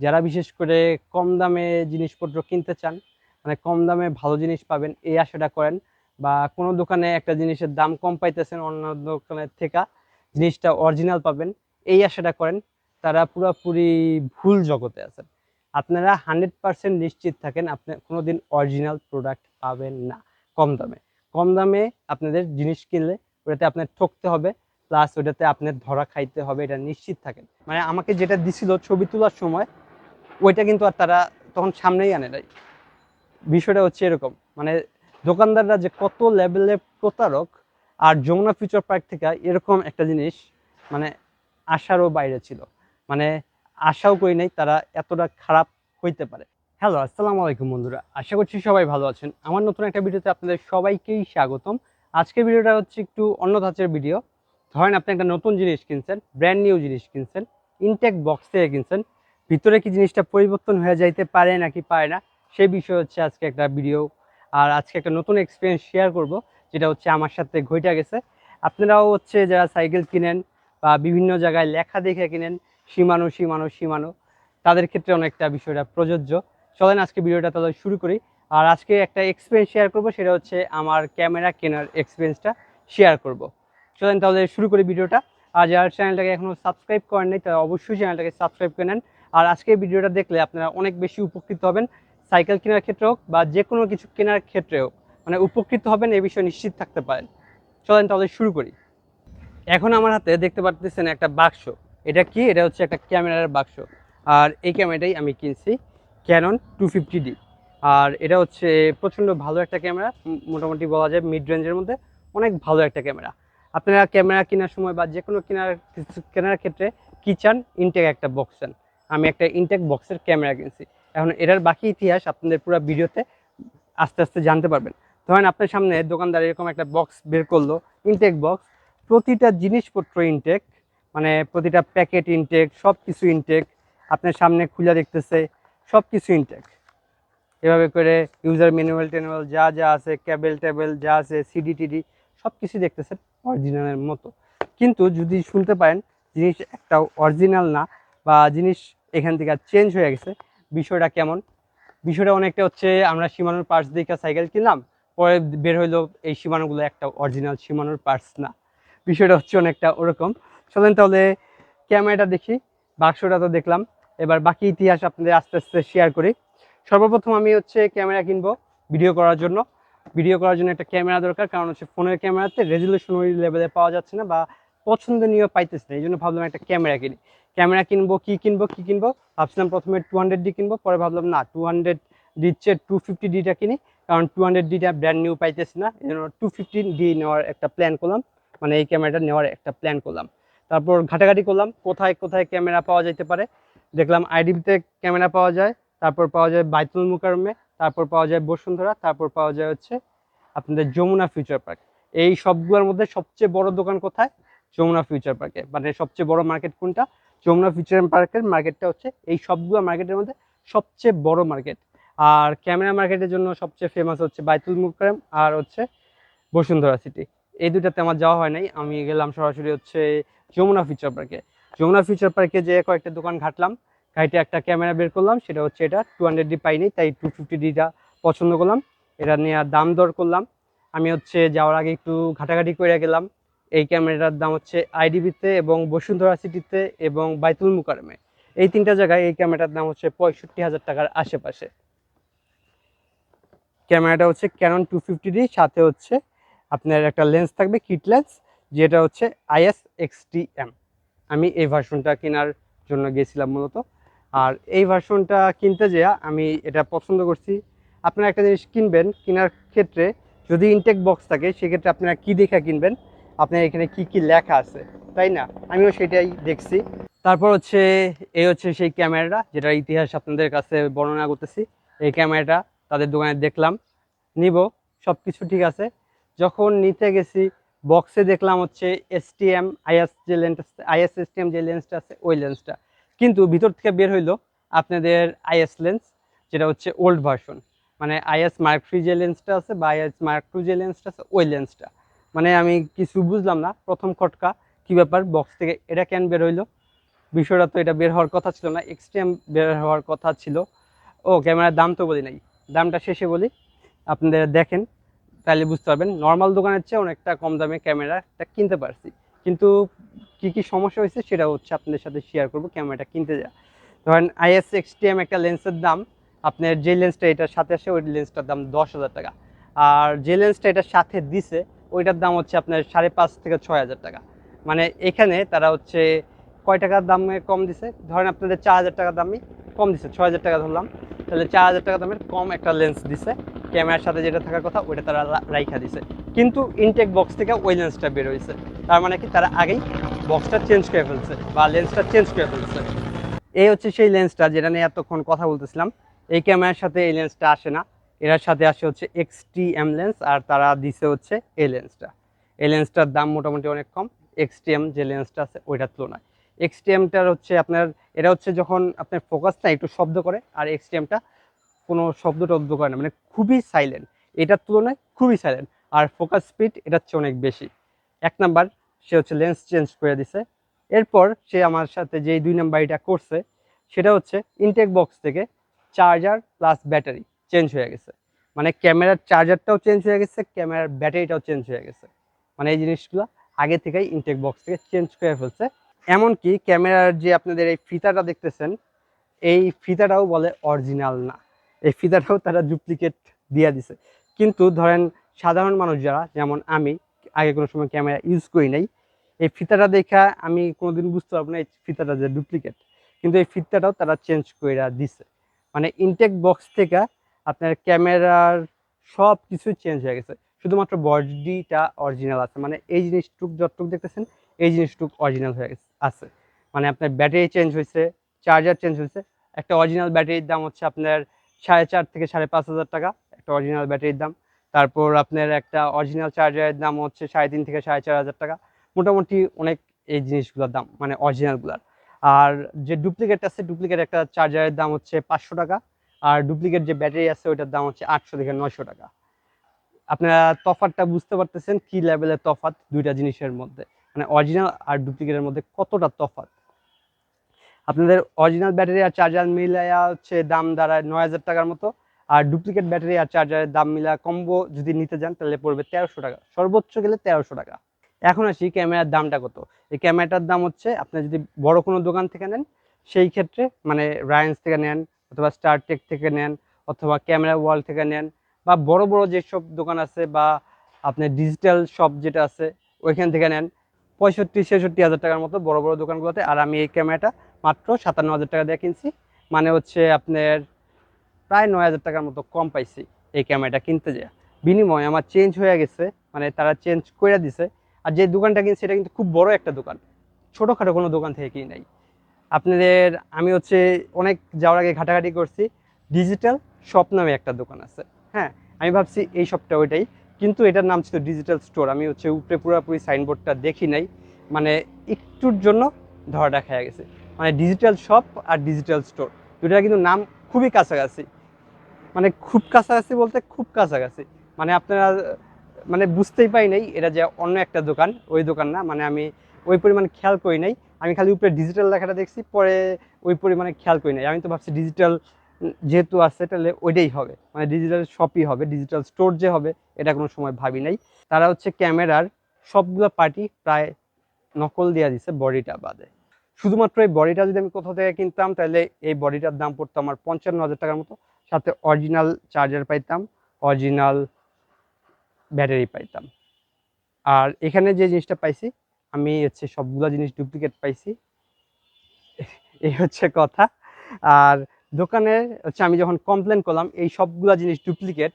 যারা বিশেষ করে কম দামে জিনিসপত্র কিনতে চান মানে কম দামে ভালো জিনিস পাবেন, এই আশাটা করেন বা কোনো দোকানে একটা জিনিসের দাম কম পাইতেছেন, অন্য দোকানের থেকে জিনিসটা অরিজিনাল পাবেন, এই আশাটা করেন, তারা পুরোপুরি ভুল জগতে আছেন। আপনারা হান্ড্রেড পার্সেন্ট নিশ্চিত থাকেন আপনি কোনোদিন অরিজিনাল প্রোডাক্ট পাবেন না, কম দামে। কম দামে আপনাদের জিনিস কিনলে ওটাতে আপনার ঠকতে হবে প্লাস ওটাতে আপনার ধরা খাইতে হবে, এটা নিশ্চিত থাকেন। মানে আমাকে যেটা দিছিল ছবি তোলার সময় ওইটা কিন্তু আর তারা তখন সামনেই আনে নাই। বিষয়টা হচ্ছে এরকম মানে দোকানদাররা যে কত লেভেলের প্রতারক আর যমুনা ফিউচার পার্ক থেকে এরকম একটা জিনিস মানে আশারও বাইরে ছিল। মানে আশাও করি নাই, তারা এতটা খারাপ হইতে পারে। হ্যালো আসসালামু আলাইকুম বন্ধুরা, আশা করছি সবাই ভালো আছেন। আমার নতুন একটা ভিডিওতে আপনাদের সবাইকেই স্বাগতম। আজকের ভিডিওটা হচ্ছে একটু অন্য ধাঁচের ভিডিও। ধরেন আপনি একটা নতুন জিনিস কিনছেন ব্র্যান্ড নিউ জিনিস কিনছেন ইনটেক বক্স থেকে কিনছেন ভিতরে কি জিনিসটা পরিবর্তন হয়ে যাইতে পারে নাকি পারে না সেই বিষয়ে হচ্ছে আজকে একটা ভিডিও আর আজকে একটা নতুন এক্সপিরিয়েন্স শেয়ার করব, যেটা হচ্ছে আমার সাথে ঘটে গেছে। আপনারাও হচ্ছে যারা সাইকেল কিনেন বা বিভিন্ন জায়গায় লেখা দেখে কিনেন, সীমানো সীমানো সীমানো, তাদের ক্ষেত্রে অনেকটা বিষয়টা প্রযোজ্য। চলেন আজকে ভিডিওটা তাহলে শুরু করি। আর আজকে একটা এক্সপিরিয়েন্স শেয়ার করব, সেটা হচ্ছে আমার ক্যামেরা কেনার এক্সপিরিয়েন্সটা শেয়ার করব। চলেন তাহলে শুরু করি ভিডিওটা আর যারা চ্যানেলটাকে এখনও সাবস্ক্রাইব করেন নাই তারা অবশ্যই চ্যানেলটাকে সাবস্ক্রাইব করে নেন। আর আজকে ভিডিওটা দেখলে আপনারা অনেক বেশি উপকৃত হবেন সাইকেল কেনার ক্ষেত্রে হোক বা যে কোনো কিছু কেনার ক্ষেত্রে হোক মানে উপকৃত হবেন এই বিষয়ে নিশ্চিত থাকতে পারেন। চলেন তাহলে শুরু করি। এখন আমার হাতে দেখতে পারতেছেন একটা বাক্স। এটা কি? এটা হচ্ছে একটা ক্যামেরার বাক্স। আর এই ক্যামেরাটাই আমি কিনছি ক্যানন টু ফিফটি ডি আর এটা হচ্ছে প্রচণ্ড ভালো একটা ক্যামেরা মোটামুটি বলা যায় মিড রেঞ্জের মধ্যে অনেক ভালো একটা ক্যামেরা। আপনারা ক্যামেরা কেনার সময় বা যে কোনো কেনার কেনার ক্ষেত্রে কি চান? ইনটেক একটা বক্স চান। আমি একটা ইনটেক বক্সের ক্যামেরা কিনছি। এখন এটার বাকি ইতিহাস আপনাদের পুরো ভিডিওতে আস্তে আস্তে জানতে পারবেন। ধরেন আপনার সামনে দোকানদার এরকম একটা বক্স বের করল ইনটেক বক্স প্রতিটা জিনিসপত্র ইনটেক মানে প্রতিটা প্যাকেট ইনটেক সব কিছু ইনটেক আপনার সামনে খুলে দেখতেছে সব কিছু ইনটেক এভাবে করে ইউজার ম্যানুয়াল ট্যানুয়াল যা যা আছে ক্যাবেল ট্যাবেল যা আছে সিডি টিডি সব কিছু দেখতেছেন অরিজিনালের মতো। কিন্তু যদি শুনতে পারেন, জিনিস একটা অরিজিনাল না, বা জিনিস এখান থেকে চেঞ্জ হয়ে গেছে। বিষয়টা কেমন? বিষয়টা অনেকটা হচ্ছে আমরা সীমানোর পার্টস দেখে সাইকেল কিনলাম, পরে বের হইল এই সীমানোগুলো একটা অরিজিনাল সীমানোর পার্টস না। বিষয়টা হচ্ছে অনেকটা ওরকম। চলেন তাহলে ক্যামেরাটা দেখি, বাক্সটা তো দেখলাম। এবার বাকি ইতিহাস আপনাদের আস্তে আস্তে শেয়ার করি। সর্বপ্রথম আমি হচ্ছে ক্যামেরা কিনবো ভিডিও করার জন্য। ভিডিও করার জন্য একটা ক্যামেরা দরকার, কারণ হচ্ছে ফোনের ক্যামেরাতে রেজলিউশন ওই লেভেলে পাওয়া যাচ্ছে না বা পছন্দনীয় পাইতেছে না এই জন্য ভাবলাম একটা ক্যামেরা কিনি। ক্যামেরা কিনবো, কি কিনবো কি কিনবো? ভাবছিলাম প্রথমে টু হান্ড্রেড ডি কিনবো, পরে ভাবলাম না টু হান্ড্রেড ডিচ্ছে টু ফিফটি ডিটা কিনি, কারণ টু হান্ড্রেড ডিটা ব্র্যান্ড নিউ পাইতেছি না এই জন্য টু ফিফটি ডি নেওয়ার একটা প্ল্যান করলাম মানে এই ক্যামেরাটা নেওয়ার একটা প্ল্যান করলাম। তারপর ঘাটাঘাটি করলাম, কোথায় কোথায় ক্যামেরা পাওয়া যেতে পারে? দেখলাম আইডিবিতে ক্যামেরা পাওয়া যায়, তারপর পাওয়া যায় বাইতুল মুকারমে তারপর পাওয়া যায় বসুন্ধরা, তারপর পাওয়া যায় হচ্ছে আপনাদের যমুনা ফিউচার পার্ক এই সবগুলোর মধ্যে সবচেয়ে বড় দোকান কোথায়? যমুনা ফিউচার পার্কে মানে সবচেয়ে বড় মার্কেট কোনটা? যমুনা ফিউচার পার্কের মার্কেটটা হচ্ছে এই সবগুলো মার্কেটের মধ্যে সবচেয়ে বড় মার্কেট আর ক্যামেরা মার্কেটের জন্য সবচেয়ে ফেমাস হচ্ছে বাইতুল মুকারম আর হচ্ছে বসুন্ধরা সিটি এই দুটাতে আমার যাওয়া হয় নাই, আমি গেলাম সরাসরি হচ্ছে যমুনা ফিউচার পার্কে যমুনা ফিউচার পার্কে যে কয়েকটা দোকান ঘাটলাম ঘাইটে একটা ক্যামেরা বের করলাম, সেটা হচ্ছে এটা টু হান্ড্রেড ডি পাইনি, তাই টু ফিফটি ডিটা পছন্দ করলাম। এটা নিয়ে দাম দর করলাম। আমি হচ্ছে যাওয়ার আগে একটু ঘাটাঘাটি করে গেলাম। এই ক্যামেরাটার দাম হচ্ছে আইডিবিতে এবং বসুন্ধরা সিটিতে এবং বাইতুল মুকারমে এই তিনটা জায়গায় এই ক্যামেরাটার দাম হচ্ছে পঁয়ষট্টি হাজার টাকার আশেপাশে। ক্যামেরাটা হচ্ছে ক্যানন টু ফিফটি সাথে হচ্ছে আপনার একটা লেন্স থাকবে কিট লেন্স যেটা হচ্ছে আইএস এক্সটি এম আমি এই ভার্সনটা কেনার জন্য গেছিলাম মূলত। আর এই ভার্সনটা কিনতে যেয়ে আমি এটা পছন্দ করছি। আপনারা একটা জিনিস কিনবেন, কেনার ক্ষেত্রে যদি ইনটেক বক্স থাকে, সেক্ষেত্রে আপনারা কি দেখে কিনবেন? আপনার এখানে কি কি লেখা আছে, তাই না? আমিও সেটাই দেখছি। তারপর হচ্ছে, এই হচ্ছে সেই ক্যামেরাটা, যেটার ইতিহাস আপনাদের কাছে বর্ণনা করতেছি। এই ক্যামেরাটা তাদের দোকানে দেখলাম, নিব সব কিছু ঠিক আছে। যখন নিতে গেছি বক্সে দেখলাম হচ্ছে এসটিএম আইএস যে লেন্স আইএস এসটিএম যে লেন্সটা আছে, ওই লেন্সটা কিন্তু ভিতর থেকে বের হইল আপনাদের আইএস লেন্স যেটা হচ্ছে ওল্ড ভার্সন মানে আইএস মার্ক থ্রি যে লেন্সটা আছে বা আইএস মার্ক টু যে লেন্সটা আছে, ওই লেন্সটা মানে আমি কিছু বুঝলাম না। প্রথম খটকা, কি ব্যাপার? বক্স থেকে এটা কেন বের হইল? বিষয়টা তো এটা বের হওয়ার কথা ছিল না এক্সট্রিম বের হওয়ার কথা ছিল। ও, ক্যামেরার দাম তো বলি নাই। দামটা শেষে বলি। আপনাদের দেখেন, তাহলে বুঝতে পারবেন। নর্মাল দোকানের চেয়ে অনেকটা কম দামে ক্যামেরাটা কিনতে পারছি। কিন্তু কি কি সমস্যা হয়েছে সেটা হচ্ছে আপনাদের সাথে শেয়ার করব, ক্যামেরাটা কিনতে যা। ধরেন আইএস এক্সটিএম একটা লেন্সের দাম, আপনার যে লেন্সটা এটার সাথে আসে, ওই লেন্সটার দাম দশ হাজার টাকা। আর যে লেন্সটা এটার সাথে দিছে ওইটার দাম হচ্ছে আপনার সাড়ে পাঁচ থেকে ছয় হাজার টাকা। মানে এখানে তারা হচ্ছে কয় টাকার দামে কম দিছে? ধরেন আপনাদের চার হাজার টাকা দামই কম দিছে, ছয় হাজার টাকা ধরলাম। তাহলে চার হাজার টাকা দামের কম একটা লেন্স দিছে। ক্যামেরার সাথে যেটা থাকার কথা, ওইটা তারা রাইখা দিছে। কিন্তু ইনটেক বক্স থেকে ওই লেন্সটা বের হয়েছে তার মানে কি, তারা আগেই বক্সটা চেঞ্জ করে ফেলছে বা লেন্সটা চেঞ্জ করে ফেলছে। এই হচ্ছে সেই লেন্সটা যেটা নিয়ে এতক্ষণ কথা বলতেছিলাম। এই ক্যামেরার সাথে এই লেন্সটা আসে না। এটার সাথে আসে হচ্ছে এক্স টি এম লেন্স আর তারা দিছে হচ্ছে এ লেন্সটা এ লেন্সটার দাম মোটামুটি অনেক কম। এক্স টি এম যে লেন্সটা আছে, ওইটার তুলনায়। এক্স টি এমটার হচ্ছে আপনার এটা হচ্ছে যখন আপনার ফোকাসটা একটু শব্দ করে, আর এক্স টি এমটা কোনো শব্দ টব্দ করে না মানে খুবই সাইলেন্ট এটার তুলনায় খুবই সাইলেন্ট আর ফোকাস স্পিড এটার চেয়ে অনেক বেশি। এক নাম্বার, সে হচ্ছে লেন্স চেঞ্জ করে দিছে। এরপর সে আমার সাথে যেই দুই নাম্বার এটা করছে, সেটা হচ্ছে ইনটেক বক্স থেকে চার্জার প্লাস ব্যাটারি চেঞ্জ হয়ে গেছে। মানে ক্যামেরার চার্জারটাও চেঞ্জ হয়ে গেছে, ক্যামেরার ব্যাটারিটাও চেঞ্জ হয়ে গেছে। মানে এই জিনিসগুলো আগে থেকেই ইনটেক বক্স থেকে চেঞ্জ করে ফেলছে। এমনকি ক্যামেরার যে আপনাদের এই ফিতাটা দেখতেছেন, এই ফিতাটাও বলে অরিজিনাল না। এই ফিতাটাও তারা ডুপ্লিকেট দিয়ে দিছে। কিন্তু ধরেন সাধারণ মানুষ যারা, যেমন আমি, আগে কোনো সময় ক্যামেরা ইউজ করি নাই, এই ফিতাটা দেখা আমি কোনোদিন বুঝতে পারব না এই ফিতাটা যে ডুপ্লিকেট কিন্তু এই ফিতাটাও তারা চেঞ্জ করে দিছে। মানে ইনটেক বক্স থেকে আপনার ক্যামেরার সব কিছু চেঞ্জ হয়ে গেছে। শুধুমাত্র বডিটা অরিজিনাল আছে। মানে এই জিনিসটুক যতটুক দেখতেছেন, এই জিনিসটুক অরিজিনাল হয়ে গেছে, আছে। মানে আপনার ব্যাটারি চেঞ্জ হয়েছে চার্জার চেঞ্জ হয়েছে। একটা অরিজিনাল ব্যাটারির দাম হচ্ছে আপনার সাড়ে চার থেকে সাড়ে পাঁচ হাজার টাকা, একটা অরিজিনাল ব্যাটারির দাম। তারপর আপনার একটা অরিজিনাল চার্জারের দাম হচ্ছে সাড়ে তিন থেকে সাড়ে চার হাজার টাকা। মোটামুটি অনেক এই জিনিসগুলোর দাম মানে অরিজিনালগুলার আর যে ডুপ্লিকেট আছে ডুপ্লিকেট একটা চার্জারের দাম হচ্ছে পাঁচশো টাকা। আর ডুপ্লিকেট যে ব্যাটারি আছে, ওইটার দাম হচ্ছে আটশো থেকে নয়শো টাকা। আপনারা তফাতটা বুঝতে পারতেছেন কি লেভেলের তফাত দুইটা জিনিসের মধ্যে। মানে অরিজিনাল আর ডুপ্লিকেটের মধ্যে কতটা তফাত আপনাদের অরিজিনাল ব্যাটারি আর চার্জার মিলাইয়া হচ্ছে দাম দাঁড়ায় নয় হাজার টাকার মতো। আর ডুপ্লিকেট ব্যাটারি আর চার্জারের দাম মিলা কম্বো যদি নিতে যান, তাহলে পড়বে তেরোশো টাকা। সর্বোচ্চ গেলে তেরোশো টাকা। এখন আসি ক্যামেরার দামটা কত? এই ক্যামেরাটার দাম হচ্ছে, আপনি যদি বড় কোনো দোকান থেকে নেন, সেই ক্ষেত্রে মানে রায়েন্স থেকে নেন অথবা স্টারটেক থেকে নেন, অথবা ক্যামেরা ওয়াল থেকে নেন, বা বড় বড় যেসব দোকান আছে বা আপনার ডিজিটাল শপ যেটা আছে, ওইখান থেকে নেন। পঁয়ষট্টি, ছেষট্টি হাজার টাকার মতো বড় বড় দোকানগুলোতে। আর আমি এই ক্যামেরাটা মাত্র সাতান্ন হাজার টাকা দিয়ে কিনছি। মানে হচ্ছে আপনার প্রায় নয় হাজার টাকার মতো কম পাইছি এই ক্যামেরাটা কিনতে যায়। বিনিময়ে আমার চেঞ্জ হয়ে গেছে মানে তারা চেঞ্জ করে দিছে। আর যে দোকানটা কিনছি সেটা কিন্তু খুব বড় একটা দোকান। ছোটোখাটো কোনো দোকান থেকে কিনি নাই। আপনাদের, আমি হচ্ছে অনেক যাওয়ার আগে ঘাটাঘাটি করছি। ডিজিটাল শপ নামে একটা দোকান আছে। হ্যাঁ আমি ভাবছি এই শপটা ওইটাই। কিন্তু এটার নাম ছিল ডিজিটাল স্টোর আমি হচ্ছে উপরে পুরোপুরি সাইনবোর্ডটা দেখি নাই। মানে একটুর জন্য ধরা খেয়ে গেছে। মানে ডিজিটাল শপ আর ডিজিটাল স্টোর দুটার কিন্তু নাম খুবই কাছাকাছি। মানে খুব কাছাকাছি বলতে খুব কাছাকাছি। মানে আপনারা মানে বুঝতেই পাই নাই, এটা যে অন্য একটা দোকান, ওই দোকান না। মানে আমি ওই পরিমাণ খেয়াল করি নাই। আমি খালি উপরে ডিজিটাল লেখাটা দেখছি, পরে ওই পরিমাণে খেয়াল করি নাই। আমি তো ভাবছি ডিজিটাল যেহেতু আছে, তাহলে ওইটাই হবে। মানে ডিজিটাল শপই হবে ডিজিটাল স্টোর যে হবে, এটা কোনো সময় ভাবি নাই। তারা হচ্ছে ক্যামেরার সবগুলো পার্টি প্রায় নকল দিয়ে দিছে বডিটা বাদে। শুধুমাত্র এই বডিটা যদি আমি কোথাও থেকে কিনতাম, তাহলে এই বডিটার দাম পড়তো আমার পঞ্চান্ন হাজার টাকার মতো। সাথে অরিজিনাল চার্জার পাইতাম অরিজিনাল ব্যাটারি পাইতাম। আর এখানে যে জিনিসটা পাইছি আমি হচ্ছে সবগুলো জিনিস ডুপ্লিকেট পাইছি। এই হচ্ছে কথা। আর দোকানে হচ্ছে আমি যখন কমপ্লেন করলাম, এই সবগুলো জিনিস ডুপ্লিকেট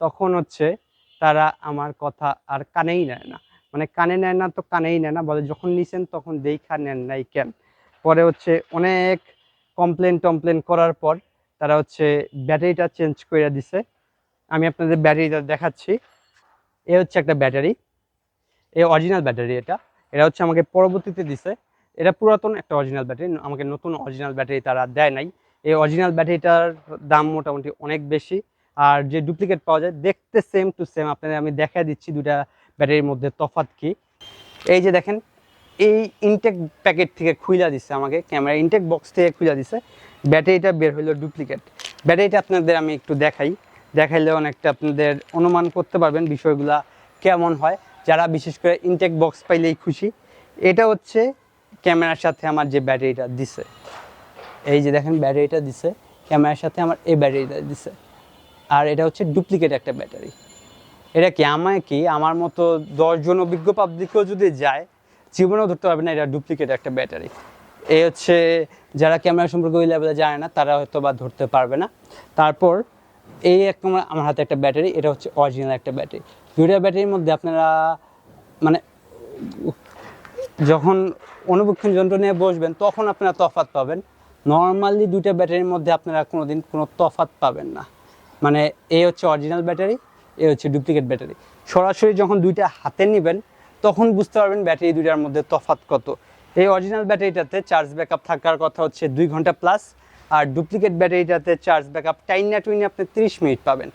তখন হচ্ছে তারা আমার কথা আর কানেই নেয় না। মানে কানে নেয় না তো কানেই নেয় না, বলে যখন নিছেন তখন দেখা নেন নাই কেন? পরে হচ্ছে অনেক কমপ্লেন টমপ্লেন করার পর তারা হচ্ছে ব্যাটারিটা চেঞ্জ করে দিছে। আমি আপনাদের ব্যাটারিটা দেখাচ্ছি। এ হচ্ছে একটা ব্যাটারি। এ অরিজিনাল ব্যাটারি এটা। এটা হচ্ছে আমাকে পরবর্তীতে দিছে। এটা পুরাতন একটা অরিজিনাল ব্যাটারি আমাকে নতুন অরিজিনাল ব্যাটারি তারা দেয় নাই। এই অরিজিনাল ব্যাটারিটার দাম মোটামুটি অনেক বেশি। আর যে ডুপ্লিকেট পাওয়া যায়, দেখতে সেম টু সেম আপনাদের আমি দেখা দিচ্ছি দুটা ব্যাটারির মধ্যে তফাৎ কি। এই যে দেখেন, এই ইনটেক প্যাকেট থেকে খুইলা দিছে আমাকে ক্যামেরা ইনটেক বক্স থেকে খুইলা দিছে। ব্যাটারিটা বের হলো ডুপ্লিকেট ব্যাটারিটা আপনাদের আমি একটু দেখাই। দেখাইলে অনেকটা আপনাদের অনুমান করতে পারবেন বিষয়গুলা কেমন হয়। যারা বিশেষ করে ইনটেক বক্স পাইলেই খুশি। এটা হচ্ছে ক্যামেরার সাথে আমার যে ব্যাটারিটা দিছে। এই যে দেখেন ব্যাটারিটা দিছে, ক্যামেরার সাথে আমার এই ব্যাটারিটা দিছে। আর এটা হচ্ছে ডুপ্লিকেট একটা ব্যাটারি। এটা কি আমায় কি আমার মতো দশজন অভিজ্ঞ পাবলিকও যদি যায়, জীবনেও ধরতে পারবে না এটা ডুপ্লিকেট একটা ব্যাটারি। এই হচ্ছে যারা ক্যামেরা সম্পর্কে ওই লেভেলে জানে না, তারা হয়তো বা ধরতে পারবে না। তারপর এই এক আমার হাতে একটা ব্যাটারি, এটা হচ্ছে অরিজিনাল একটা ব্যাটারি। দুইটা ব্যাটারির মধ্যে আপনারা মানে যখন অনুবীক্ষণ যন্ত্র নিয়ে বসবেন, তখন আপনারা তফাৎ পাবেন। নর্মালি দুইটা ব্যাটারির মধ্যে আপনারা কোনো দিন কোনো তফাৎ পাবেন না। মানে এ হচ্ছে অরিজিনাল ব্যাটারি, এ হচ্ছে ডুপ্লিকেট ব্যাটারি। সরাসরি যখন দুইটা হাতে নেবেন, তখন বুঝতে পারবেন ব্যাটারি দুইটার মধ্যে তফাৎ কত। এই অরিজিনাল ব্যাটারিটাতে চার্জ ব্যাকআপ থাকার কথা হচ্ছে দুই ঘণ্টা প্লাস আর ডুপ্লিকেট ব্যাটারিটাতে চার্জ ব্যাকআপ টাইনা টুইনে আপনি তিরিশ মিনিট পাবেন।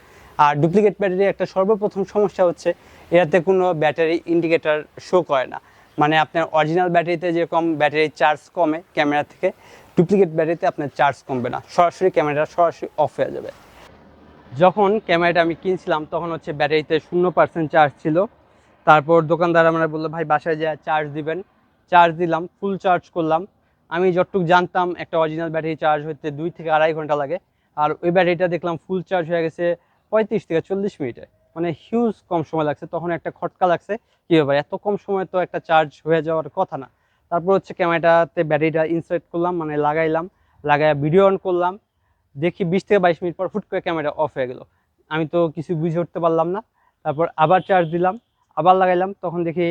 আর ডুপ্লিকেট ব্যাটারির একটা সর্বপ্রথম সমস্যা হচ্ছে, এটাতে কোনো ব্যাটারি ইন্ডিকেটার শো করে না। মানে আপনার অরিজিনাল ব্যাটারিতে যেরকম ব্যাটারি চার্জ কমে ক্যামেরা থেকে ডুপ্লিকেট ব্যাটারিতে আপনার চার্জ কমবে না। সরাসরি ক্যামেরাটা সরাসরি অফ হয়ে যাবে। যখন ক্যামেরাটা আমি কিনছিলাম, তখন হচ্ছে ব্যাটারিতে শূন্য পার্সেন্ট চার্জ ছিল। তারপর দোকানদার আমরা বলল, ভাই, বাসায় যা চার্জ দিবেন। চার্জ দিলাম ফুল চার্জ করলাম। আমি যতটুকু জানতাম, একটা অরিজিনাল ব্যাটারি চার্জ হতে দুই থেকে আড়াই ঘণ্টা লাগে। আর ওই ব্যাটারিটা দেখলাম ফুল চার্জ হয়ে গেছে পঁয়ত্রিশ থেকে চল্লিশ মিনিটে। মানে হিউজ কম সময় লাগছে, তখন একটা খটকা লাগছে। কী ব্যাপার? এত কম সময় তো একটা চার্জ হয়ে যাওয়ার কথা না। তারপর হচ্ছে ক্যামেরাটাতে ব্যাটারিটা ইনসার্ট করলাম মানে লাগাইলাম লাগাই ভিডিও অন করলাম। দেখি বিশ থেকে বাইশ মিনিট পর হুট করে ক্যামেরা অফ হয়ে গেল। আমি তো কিছু বুঝে উঠতে পারলাম না। তারপর আবার চার্জ দিলাম, আবার লাগাইলাম, তখন দেখি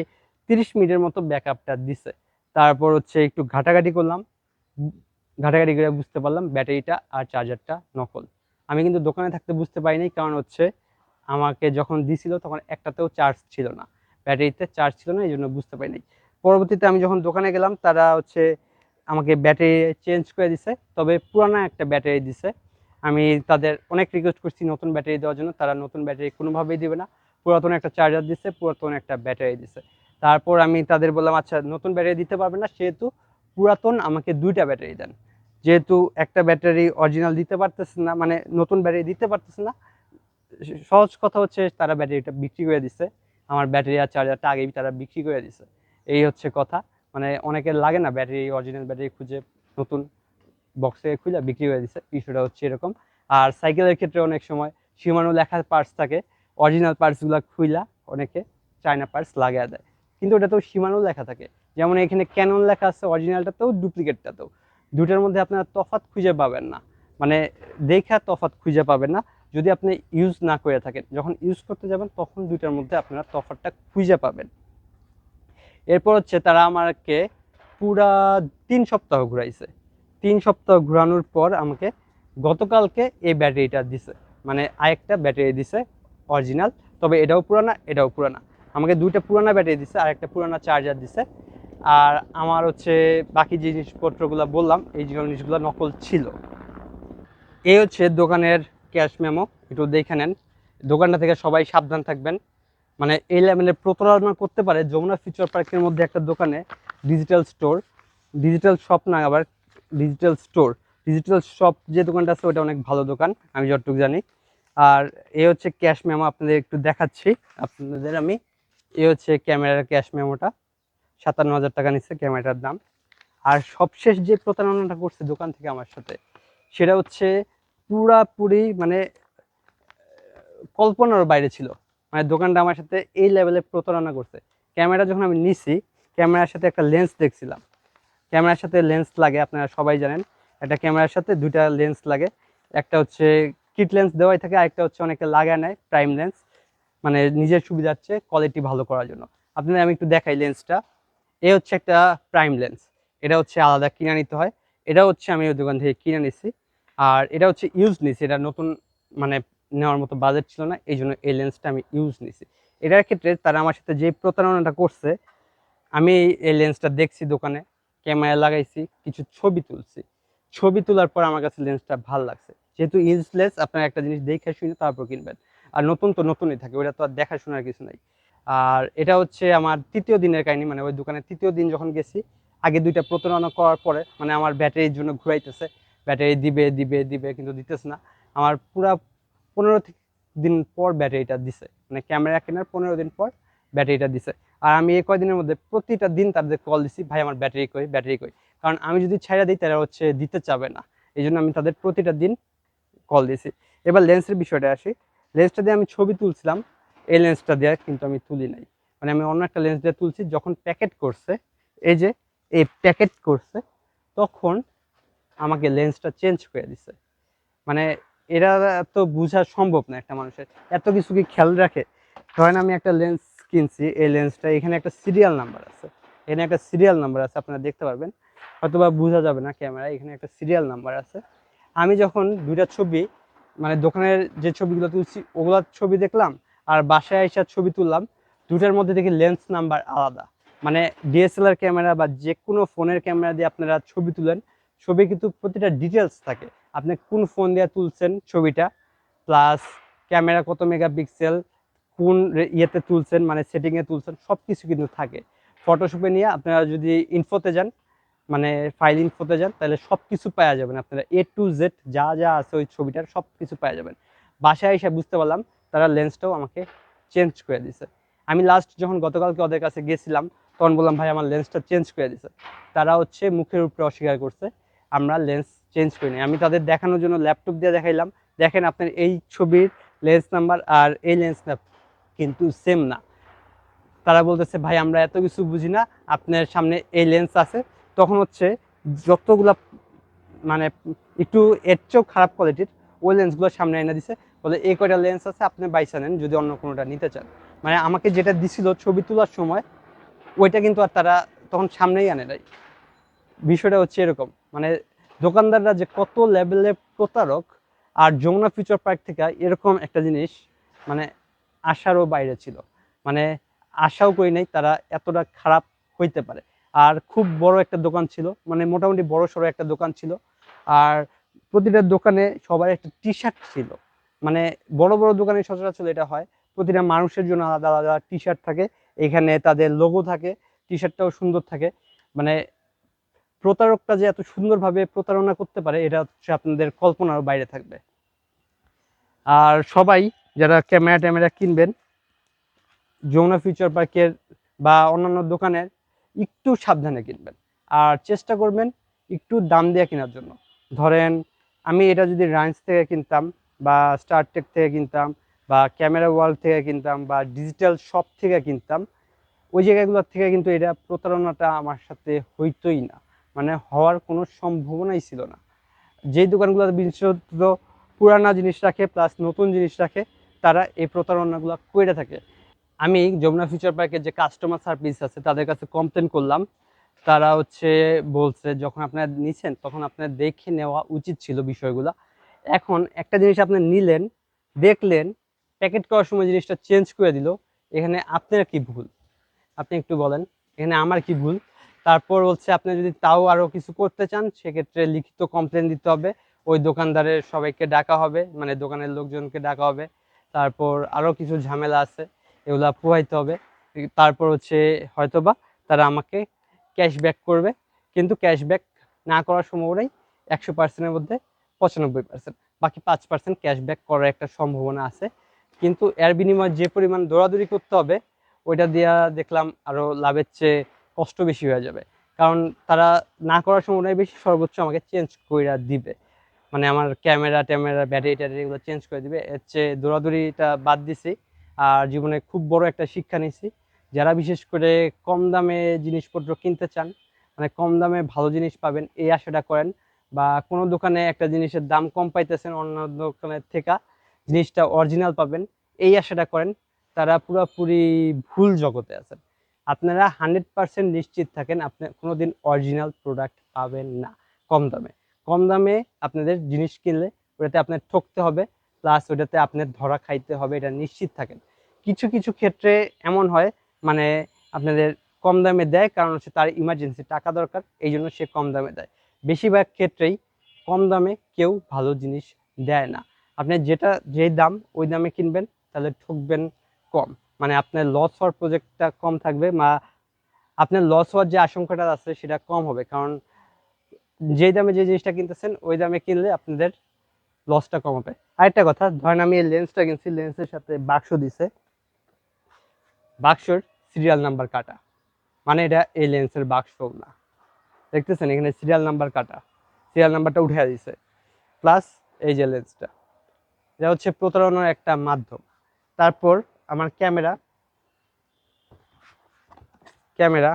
তিরিশ মিনিটের মতো ব্যাকআপটা দিছে। তারপর হচ্ছে একটু ঘাটাঘাটি করলাম। ঘাটাঘাটি করে বুঝতে পারলাম ব্যাটারিটা আর চার্জারটা নকল। আমি কিন্তু দোকানে থাকতে বুঝতে পারিনি, কারণ হচ্ছে আমাকে যখন দিছিল তখন একটাতেও চার্জ ছিল না। ব্যাটারিতে চার্জ ছিল না, এই জন্য বুঝতে পারিনি। পরবর্তীতে আমি যখন দোকানে গেলাম, তারা হচ্ছে আমাকে ব্যাটারি চেঞ্জ করে দিছে, তবে পুরানো একটা ব্যাটারি দিছে। আমি তাদের অনেক রিকোয়েস্ট করছি নতুন ব্যাটারি দেওয়ার জন্য, তারা নতুন ব্যাটারি কোনোভাবেই দিবে না। পুরাতন একটা চার্জার দিছে, পুরাতন একটা ব্যাটারি দিছে। তারপর আমি তাদের বললাম আচ্ছা নতুন ব্যাটারি দিতে পারবে না, সেহেতু পুরাতন আমাকে দুইটা ব্যাটারি দেন। যেহেতু একটা ব্যাটারি অরিজিনাল দিতে পারতেছে না মানে নতুন ব্যাটারি দিতে পারতেছে না, সহজ কথা হচ্ছে তারা ব্যাটারিটা বিক্রি করে দিছে, আমার ব্যাটারি আর চার্জারটা আগেই তারা বিক্রি করে দিছে, এই হচ্ছে কথা মানে অনেকের লাগে না ব্যাটারি অরিজিনাল ব্যাটারি খুঁজে নতুন বক্সে খুলে বিক্রি করে দিছে বিষয়টা হচ্ছে এরকম, আর সাইকেলের ক্ষেত্রে অনেক সময় সীমানো লেখা পার্টস থাকে অরিজিনাল পার্টসগুলো খুইলা অনেকে চায়না পার্টস লাগিয়ে দেয়, কিন্তু ওটাতেও সীমানো লেখা থাকে, যেমন এখানে ক্যানন লেখা আছে অরিজিনালটাতেও ডুপ্লিকেটটাতেও দুটার মধ্যে আপনারা তফাৎ খুঁজে পাবেন না। মানে দেখা তফাৎ খুঁজে পাবেন না। যদি আপনি ইউজ না করে থাকেন, যখন ইউজ করতে যাবেন, তখন দুইটার মধ্যে আপনারা তফাৎটা খুঁজে পাবেন। এরপর হচ্ছে তারা আমাকে পুরা তিন সপ্তাহ ঘুরাইছে। তিন সপ্তাহ ঘোরানোর পর আমাকে গতকালকে এই ব্যাটারিটা দিছে। মানে আরেকটা ব্যাটারি দিছে অরিজিনাল তবে এটাও পুরানা এটাও পুরানা। আমাকে দুইটা পুরানা ব্যাটারি দিছে আর একটা পুরানা চার্জার দিছে। আর আমার হচ্ছে বাকি যে জিনিসপত্রগুলো বললাম, এই জিনিসগুলো নকল ছিল। এই হচ্ছে দোকানের ক্যাশ মেমো, একটু দেখে নেন। দোকানটা থেকে সবাই সাবধান থাকবেন। মানে এই লেভেলের প্রতারণা করতে পারে যমুনা ফিউচার পার্কের মধ্যে একটা দোকানে ডিজিটাল স্টোর ডিজিটাল শপ না, আবার ডিজিটাল স্টোর ডিজিটাল শপ যে দোকানটা আছে ওটা অনেক ভালো দোকান, আমি যতটুকু জানি। আর এ হচ্ছে ক্যাশ মেমো, আপনাদের একটু দেখাচ্ছি। আপনাদের আমি, এ হচ্ছে ক্যামেরার ক্যাশ মেমোটা। সাতান্ন হাজার টাকা নিচ্ছে ক্যামেরাটার দাম। আর সবশেষ যে প্রতারণাটা করছে দোকান থেকে আমার সাথে, সেটা হচ্ছে পুরাপুরি মানে কল্পনার বাইরে ছিল। মানে দোকানটা আমার সাথে এই লেভেলে প্রতারণা করছে। ক্যামেরা যখন আমি নিছি, ক্যামেরার সাথে একটা লেন্স দেখছিলাম। ক্যামেরার সাথে লেন্স লাগে, আপনারা সবাই জানেন। একটা ক্যামেরার সাথে দুইটা লেন্স লাগে। একটা হচ্ছে কিট লেন্স দেওয়াই থাকে, আরেকটা হচ্ছে অনেকে লাগায় নেয় প্রাইম লেন্স মানে নিজের সুবিধাচ্ছে কোয়ালিটি ভালো করার জন্য। আপনাদের আমি একটু দেখাই লেন্সটা এ হচ্ছে একটা প্রাইম লেন্স এটা হচ্ছে আলাদা কিনে নিতে হয়। এটা হচ্ছে আমি ওই দোকান থেকে কিনে নিছি। আর এটা হচ্ছে ইউজ নিছি। এটা নতুন মানে নেওয়ার মতো বাজেট ছিল না। এই জন্য এই লেন্সটা আমি ইউজ নিছি। এটার ক্ষেত্রে তারা আমার সাথে যে প্রতারণাটা করছে, আমি এই লেন্সটা দেখছি দোকানে ক্যামেরা লাগাইছি, কিছু ছবি তুলছি। ছবি তোলার পর আমার কাছে লেন্সটা ভালো লাগছে। যেহেতু ইউজলেস আপনার একটা জিনিস দেখে শুনে তারপর কিনবেন। আর নতুন তো নতুনই থাকে ওটা তো আর দেখাশোনার কিছু নাই। আর এটা হচ্ছে আমার তৃতীয় দিনের কাহিনী মানে ওই দোকানে তৃতীয় দিন যখন গেছি, আগে দুইটা প্রতারণা করার পরে মানে আমার ব্যাটারির জন্য ঘুরাইতেছে। ব্যাটারি দিবে দিবে দিবে, কিন্তু দিতেছে না। আমার পুরা পনেরো দিন পর ব্যাটারিটা দিছে। মানে ক্যামেরা কেনার পনেরো দিন পর ব্যাটারিটা দিছে। আর আমি এই কয়দিনের মধ্যে প্রতিটা দিন তাদের কল দিছি, ভাই, আমার ব্যাটারি কই ব্যাটারি কই? কারণ আমি যদি ছাইড়া দিই, তারা হচ্ছে দিতে চাবে না। এই জন্য আমি তাদের প্রতিটা দিন কল দিয়েছি এবার লেন্সের বিষয়টা আসি। লেন্সটা দিয়ে আমি ছবি তুলছিলাম। এই লেন্সটা দিয়ে কিন্তু আমি তুলি নাই। মানে আমি অন্য একটা লেন্স দিয়ে তুলছি, যখন প্যাকেট করছে, এই যে এই প্যাকেট করছে, তখন আমাকে লেন্সটা চেঞ্জ করে দিছে। মানে এরা তো বোঝা সম্ভব না একটা মানুষের। এত কিছু কি খেয়াল রাখে? ধরেন আমি একটা লেন্স কিনছি, এই লেন্সটা এখানে একটা সিরিয়াল নাম্বার আছে। এখানে একটা সিরিয়াল নাম্বার আছে, আপনারা দেখতে পারবেন। হয়তোবা বোঝা যাবে না ক্যামেরা এখানে একটা সিরিয়াল নাম্বার আছে। আমি যখন দুইটা ছবি মানে দোকানের যে ছবিগুলো তুলছি, ওগুলার ছবি দেখলাম আর বাসায় এসে ছবি তুললাম। দুটার মধ্যে দেখি লেন্স নাম্বার আলাদা। মানে ডিএসএলআর ক্যামেরা বা যে কোনো ফোনের ক্যামেরা দিয়ে আপনারা ছবি তুলেন। ছবি কিন্তু প্রতিটা ডিটেলস থাকে। আপনি কোন ফোন দিয়ে তুলছেন ছবিটা প্লাস ক্যামেরা কত মেগাপিক্সেল কোন ইয়েতে তুলছেন মানে সেটিংয়ে তুলছেন সব কিছু কিন্তু থাকে। ফটোশপে নিয়ে আপনারা যদি ইনফোতে যান মানে ফাইল ইনফোতে যান, তাহলে সব কিছু পাওয়া যাবেন। আপনারা এ টু জেড যা যা আছে ওই ছবিটার সব কিছু পাওয়া যাবেন। বাসায় এসে বুঝতে পারলাম তারা লেন্সটাও আমাকে চেঞ্জ করে দিছে। আমি লাস্ট যখন গতকালকে ওদের কাছে গেছিলাম, তখন বললাম, ভাই, আমার লেন্সটা চেঞ্জ করে দিছে। তারা হচ্ছে মুখের উপরে অস্বীকার করছে, আমরা লেন্স চেঞ্জ করিনি। আমি তাদের দেখানোর জন্য ল্যাপটপ দিয়ে দেখাইলাম। দেখেন আপনার এই ছবির লেন্স নাম্বার আর এই লেন্স কিন্তু সেম না। তারা বলতেছে, ভাই, আমরা এত কিছু বুঝি না, আপনার সামনে এই লেন্স আছে। তখন হচ্ছে যতগুলা মানে একটু এর চেয়েও খারাপ কোয়ালিটির ওই লেন্সগুলো সামনে এনে দিছে। বলে এই কয়টা লেন্স আছে? আপনি বাইসা নেন, যদি অন্য কোনোটা নিতে চান। মানে আমাকে যেটা দিছিল ছবি তোলার সময়, ওইটা কিন্তু আর তারা তখন সামনেই আনে নাই। বিষয়টা হচ্ছে এরকম মানে দোকানদাররা যে কত লেভেলে প্রতারক, আর যমুনা ফিউচার পার্ক থেকে এরকম একটা জিনিস মানে আশারও বাইরে ছিল। মানে আশাও করি নাই, তারা এতটা খারাপ হইতে পারে। আর খুব বড় একটা দোকান ছিল মানে মোটামুটি বড় সড়ো একটা দোকান ছিল। আর প্রতিটা দোকানে সবার একটা টি শার্ট ছিল। মানে বড় বড় দোকানে সচরাচর এটা হয়। প্রতিটা মানুষের জন্য আলাদা আলাদা টি শার্ট থাকে। এখানে তাদের লোগো থাকে টি শার্টটাও সুন্দর থাকে। মানে প্রতারকটা যে এত সুন্দরভাবে প্রতারণা করতে পারে, এটা হচ্ছে আপনাদের কল্পনার বাইরে থাকবে। আর সবাই যারা ক্যামেরা ট্যামেরা কিনবেন যমুনা ফিউচার পার্কের বা অন্যান্য দোকানের, একটু সাবধানে কিনবেন। আর চেষ্টা করবেন একটু দাম দিয়ে কেনার জন্য। ধরেন, আমি এটা যদি রাইন্স থেকে কিনতাম বা স্টারটেক থেকে কিনতাম বা ক্যামেরা ওয়ার্ল্ড থেকে কিনতাম বা ডিজিটাল শপ থেকে কিনতাম, ওই জায়গাগুলোর থেকে কিন্তু এটা প্রতারণাটা আমার সাথে হইতোই না। মানে হওয়ার কোনো সম্ভাবনাই ছিল না। যেই দোকানগুলো বিশেষত পুরানা জিনিস রাখে প্লাস নতুন জিনিস রাখে, তারা এই প্রতারণাগুলো করে থাকে। আমি যমুনা ফিউচার পার্কের যে কাস্টমার সার্ভিস আছে, তাদের কাছে কমপ্লেন করলাম। তারা হচ্ছে বলছে, যখন আপনারা নিছেন, তখন আপনার দেখে নেওয়া উচিত ছিল বিষয়গুলো। এখন একটা জিনিস আপনি নিলেন, দেখলেন প্যাকেট করার সময় জিনিসটা চেঞ্জ করে দিল, এখানে আপনার কি ভুল? আপনি একটু বলেন, এখানে আমার কি ভুল? তারপর হচ্ছে আপনি যদি তাও আরও কিছু করতে চান, সেক্ষেত্রে লিখিত কমপ্লেন দিতে হবে, ওই দোকানদারের সবাইকে ডাকা হবে মানে দোকানের লোকজনকে ডাকা হবে, তারপর আরও কিছু ঝামেলা আছে, এগুলা পোহাইতে হবে, তারপর হচ্ছে হয়তোবা তারা আমাকে ক্যাশব্যাক করবে, কিন্তু ক্যাশব্যাক না করার সম্ভাবনাই একশো পার্সেন্টের মধ্যে পঁচানব্বই পার্সেন্ট বাকি পাঁচ পার্সেন্ট ক্যাশব্যাক করার একটা সম্ভাবনা আছে। কিন্তু এর বিনিময়ে যে পরিমাণ দৌড়াদৌড়ি করতে হবে, ওইটা দিয়া দেখলাম আরও লাভের চেয়ে কষ্ট বেশি হয়ে যাবে। কারণ তারা না করার সম্ভাবনাই বেশি সর্বোচ্চ আমাকে চেঞ্জ করে দিবে। মানে আমার ক্যামেরা, ট্যামেরা ব্যাটারি ট্যাটারি এগুলো চেঞ্জ করে দিবে। এর চেয়ে দৌড়াদৌড়িটা বাদ দিছি। আর জীবনে খুব বড় একটা শিক্ষা নিছি। যারা বিশেষ করে কম দামে জিনিসপত্র কিনতে চান মানে কম দামে ভালো জিনিস পাবেন, এই আশাটা করেন। বা কোনো দোকানে একটা জিনিসের দাম কম পাইতেছেন, অন্য দোকানের থেকে জিনিসটা অরিজিনাল পাবেন, এই আশাটা করেন, তারা পুরোপুরি ভুল জগতে আছেন। আপনারা হান্ড্রেড পারসেন্ট নিশ্চিত থাকেন, আপনি কোনোদিন অরিজিনাল প্রোডাক্ট পাবেন না, কম দামে। কম দামে আপনাদের জিনিস কিনলে ওটাতে আপনার ঠকতে হবে প্লাস ওটাতে আপনার ধরা খাইতে হবে, এটা নিশ্চিত থাকেন। কিছু কিছু ক্ষেত্রে এমন হয় মানে আপনাদের কম দামে দেয়, কারণ হচ্ছে তার ইমার্জেন্সি টাকা দরকার এই জন্য সে কম দামে দেয়। বেশিরভাগ ক্ষেত্রেই কম দামে কেউ ভালো জিনিস দেয় না। আপনি যেটা, যেই দাম ওই দামে কিনবেন, তাহলে ঠকবেন কম। মানে আপনার লস হওয়ার প্রজেক্টটা কম থাকবে বা আপনার লস হওয়ার যে আশঙ্কাটা আছে সেটা কম হবে। কারণ যেই দামে যে জিনিসটা কিনতেছেন, ওই দামে কিনলে আপনাদের লসটা কম হবে। আরেকটা কথা, ধরেন আমি এই লেন্সটা কিনছি লেন্সের সাথে বাক্স দিছে। বাক্সর সিরিয়াল নাম্বার কাটা। মানে এটা এই লেন্সের বাক্স না। দেখতেছেন, এখানে সিরিয়াল নাম্বার কাটা। সিরিয়াল নাম্বারটা উঠে দিছে। প্লাস এই যে লেন্সটা এটা হচ্ছে প্রতারণার একটা মাধ্যম। তারপর আমার ক্যামেরা। ক্যামেরা।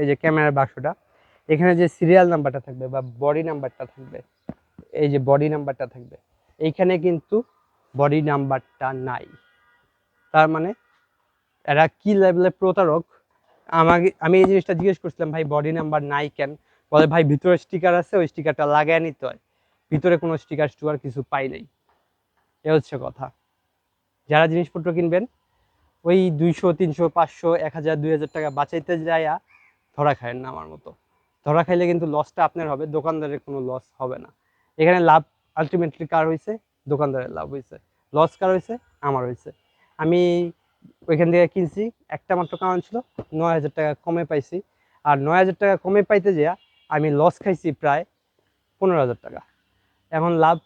এই যে ক্যামেরার বাক্সটা। এখানে যে সিরিয়াল নাম্বারটা থাকবে বা বডি নাম্বারটা থাকবে, এই যে বডি নাম্বারটা থাকবে, এইখানে কিন্তু বডি নাম্বারটা নাই। তার মানে এরা কি লেভেলের প্রতারক? আমাকে, আমি এই জিনিসটা জিজ্ঞেস করছিলাম, ভাই বডি নাম্বার নাই কেন বলে, ভাই, ভিতরে স্টিকার আছে, ওই স্টিকারটা লাগায় নিতে ভিতরে কোনো স্টিকার স্টুকার কিছু পাই নাই। এ হচ্ছে কথা। যারা জিনিসপত্র কিনবেন, ওই দুইশো, তিনশো, পাঁচশো, এক হাজার, দুই হাজার টাকা বাঁচাইতে যাইয়া ধরা খায়েন না আমার মতো। ধরা খাইলে কিন্তু লসটা আপনার হবে, দোকানদারের কোনো লস হবে না। এখানে লাভ আলটিমেটলি কার হয়েছে দোকানদারের লাভ হয়েছে লস কার হয়েছে আমার হয়েছে আমি ওইখান থেকে কিনছি। একটা মাত্র কারণ ছিল, নয় হাজার টাকা কমে পাইছি। আর নয় হাজার টাকা কমে পাইতে যেয়া আমি লস খাইছি প্রায় পনেরো হাজার টাকা। এখন লাভ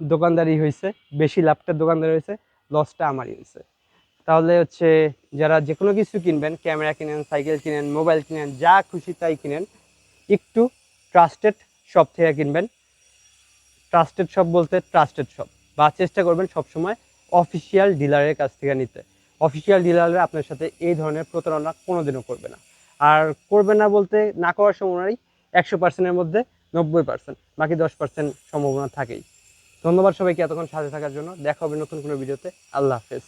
দোকানদারি হয়েছে বেশি লাভটা দোকানদারি হয়েছে লসটা আমারই হয়েছে তাহলে হচ্ছে যারা যে কোনো কিছু কিনবেন, ক্যামেরা কিনেন, সাইকেল কিনেন, মোবাইল কিনেন, যা খুশি তাই কিনেন, একটু ট্রাস্টেড শপ থেকে কিনবেন। ট্রাস্টেড শপ বলতে ট্রাস্টেড শপ বা চেষ্টা করবেন সবসময় অফিসিয়াল ডিলারের কাছ থেকে নিতে। অফিসিয়াল ডিলাররা আপনার সাথে এই ধরনের প্রতারণা কোনোদিনও করবে না। আর করবে না বলতে না করার সম্ভাবনাই একশো পার্সেন্টের মধ্যে নব্বই পার্সেন্ট বাকি দশ পার্সেন্ট সম্ভাবনা থাকেই। ধন্যবাদ সবাইকে এতক্ষণ সাথে থাকার জন্য। দেখা হবে নতুন কোনো ভিডিওতে। আল্লাহ হাফেজ।